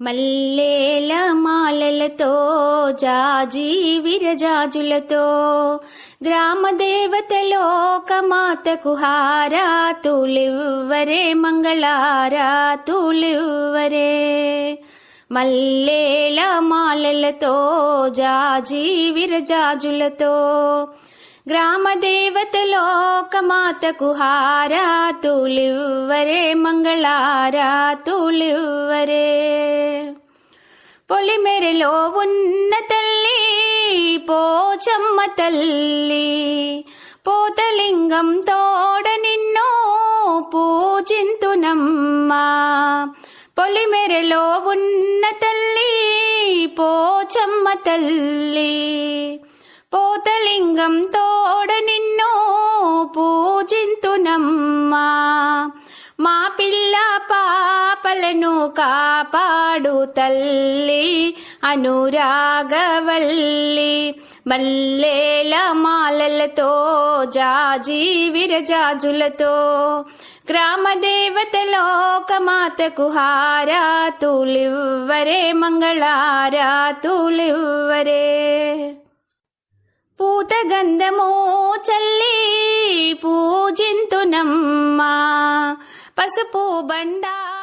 మల్లేల మాలలతో జాజి విరజాజులతో గ్రామ దేవతలో కమాతకు మంగళారా తూలివ్వరే మల్లేల మాలలతో జాజి విరజాజులతో గ్రామ దేవతలో కమాతకు మంగళారా తూలివ్వరే పొలిమెరలో ఉన్న తల్లి పోచమ్మ తల్లి. పోతలింగం తోడ నిన్నో పూజింతునమ్మా. పొలిమెరలో ఉన్న తల్లి పోచమ్మ తల్లి. పోతలింగం తోడ నిన్నో పూజింతునమ్మా. మా పిల్ల పాపలను కాపాడు తల్లి అనురాగవల్లి. మల్లేల మాలలతో జాజి విరజాజులతో గ్రామ దేవతలో కమాతకు హారాతులివ్వరే మంగళారాతులివ్వరే. పూత గంధము చల్లి పూజింతునమ్మా. పసుపు బండా